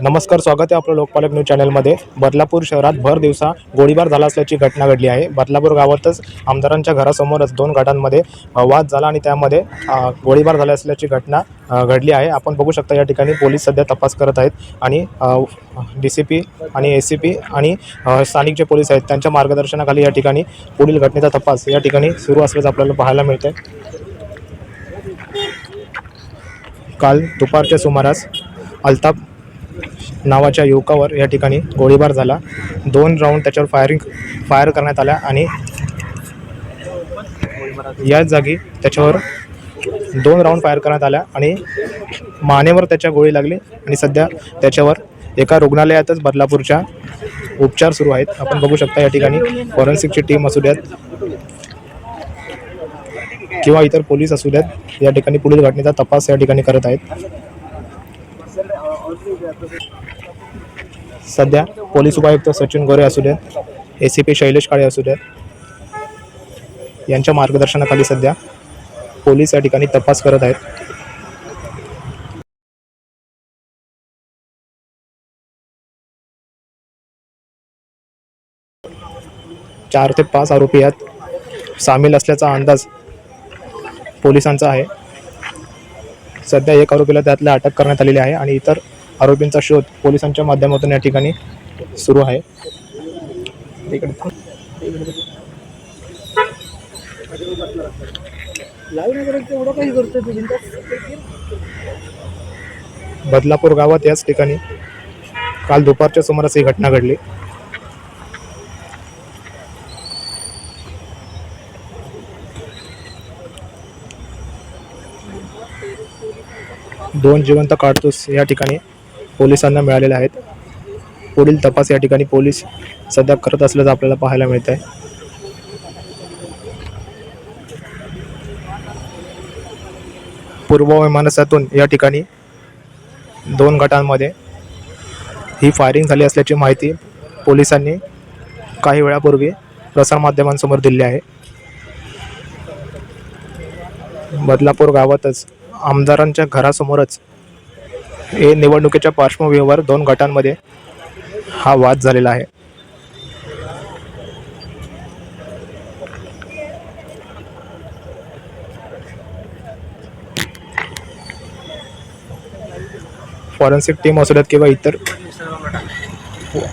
नमस्कार स्वागत आहे आपलं लोकपालक न्यूज चॅनलमध्ये. बदलापूर शहरात भर दिवसा गोळीबार झाला असल्याची घटना घडली आहे. बदलापूर गावातच आमदारांच्या घरासमोरच दोन गटांमध्ये वाद झाला आणि त्यामध्ये गोळीबार झाला असल्याची घटना घडली आहे. आपण बघू शकता या ठिकाणी पोलीस सध्या तपास करत आहेत आणि डी सी पी आणि ए सी पी आणि स्थानिक जे पोलीस आहेत त्यांच्या मार्गदर्शनाखाली या ठिकाणी पुढील घटनेचा तपास या ठिकाणी सुरू असल्याचं आपल्याला पाहायला मिळतं काल दुपारच्या सुमारास अल्ताफ नावाच्या युवकावर या ठिकाणी गोळीबार झाला. दोन राऊंड त्याच्यावर फायरिंग फायर करण्यात आल्या आणि याच जागी त्याच्यावर दोन राऊंड फायर करण्यात आल्या आणि मानेवर त्याच्या गोळी लागली आणि सध्या त्याच्यावर एका रुग्णालयातच बदलापूरच्या उपचार सुरू आहेत. आपण बघू शकता या ठिकाणी फॉरेन्सिकची टीम असू द्यात किंवा इतर पोलीस असू द्यात या ठिकाणी पुढील घटनेचा तपास या ठिकाणी करत आहेत. सध्या पोलीस उपायुक्त सचिन गोरे असू देत A C P Shailesh Kale असू देत यांच्या मार्गदर्शनाखाली सध्या पोलीस या ठिकाणी तपास करत आहेत. चार ते पाच आरोपी यात सामील असल्याचा अंदाज पोलिसांचा आहे. सध्या एक आरोपीला त्यातल्या अटक करण्यात आलेली आहे आणि इतर आरोपींचा शोध पोलिसांच्या माध्यमातून या ठिकाणी सुरू आहे. बदलापूर गावात याच ठिकाणी काल दुपारच्या सुमारास ही घटना घडली. दोन जिवंत काढतोस या ठिकाणी पोलिसांना मिळालेले आहेत. पुढील तपास या ठिकाणी पोलीस सध्या करत असल्याचं आपल्याला पाहायला मिळत आहे पूर्व विमानसातून या ठिकाणी दोन गटांमध्ये ही फायरिंग झाली असल्याची माहिती पोलिसांनी काही वेळापूर्वी प्रसारमाध्यमांसमोर दिली आहे. बदलापूर गावातच आमदारांच्या घरासमोरच हे निवडणुकीच्या पार्श्वभूमीवर दोन गटांमध्ये हा वाद झालेला आहे. फॉरेन्सिक टीम असू द्यात किंवा इतर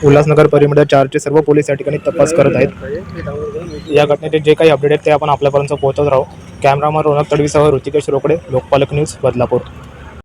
उल्हासनगर परिमंडळ चारचे सर्व पोलीस या ठिकाणी तपास करत आहेत. या घटनेचे जे काही अपडेट आहेत ते आपण आपल्यापर्यंत पोहोचत राहू. कॅमेरामन रोनक तडवीसह ऋतिकेश रोकडे लोकपालक न्यूज बदलापूर.